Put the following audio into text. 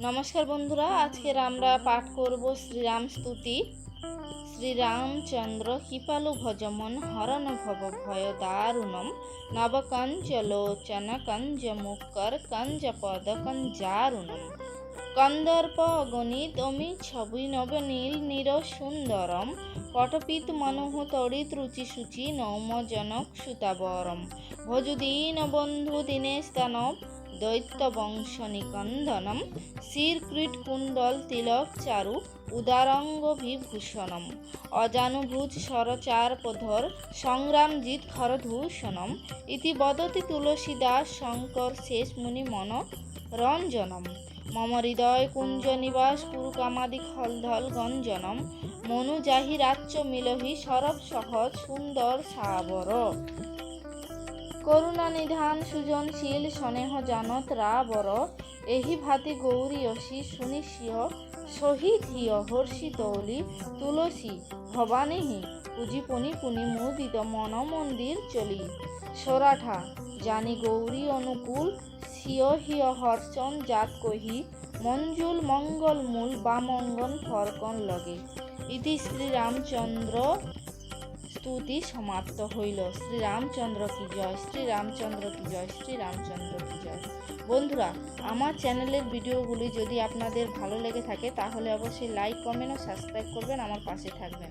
নমস্কার বন্ধুরা, আজকের আমরা পাঠ করব শ্রীরাম স্তুতি। শ্রীরামচন্দ্র কৃপালু ভজমন হরণ ভব ভয় দারুণম। নবকঞ্জলোচন কঞ্জ মুক্কর কঞ্জ পদ কঞ্জারুণম। কন্দর্প গণিত অমি ছবি নবনীল নির সুন্দরম। পটপিত মনোহ তড়িৎ রুচি সূচি নৌমজনক সুতাবরম। ভজুদীন বন্ধু দীনেশ দানব। দৈত্য বংশ নিকন্দনম শিরক্রীট কুণ্ডল তিলক চারু উদারঙ্গ বিভূষণম অজানুভুজ সরচার পধর সংগ্রামজিৎ খরদূষণম ইতি বদতি তুলসীদাস শঙ্কর শেষ মুনি মন রঞ্জনম। মম হৃদয় কুঞ্জ নিবাস কুরু কামাদি খলধল গঞ্জনম মনু যাহি রাচ্য মিলহি সরব সহজ সুন্দর সাবর করুণা নিধান সুজনশীল স্নেহ জানত রাবর এহি ভাতি গৌরী অসি সুনিশিয় শহীদ হিয় হর্ষিতৌলি তুলসী। ভবানীহি পুজি পুনি পুনি মুদিত মন মন্দির চলি। সোরাঠা, জানি গৌরী অনুকূল সিয় হিয় হর্ষণ জাত কহি, মঞ্জুল মঙ্গল মূল বামঙ্গন ফরকন লগে। ইতি শ্রীরামচন্দ্র স্তুতি সমাপ্ত হইল। শ্রীরামচন্দ্র কি জয়? শ্রীরামচন্দ্র কি জয়? শ্রীরামচন্দ্র কি জয়? বন্ধুরা, আমার চ্যানেলের ভিডিওগুলি যদি আপনাদের ভালো লেগে থাকে, তাহলে অবশ্যই লাইক কমেন্ট ও সাবস্ক্রাইব করবেন, আমার পাশে থাকবেন।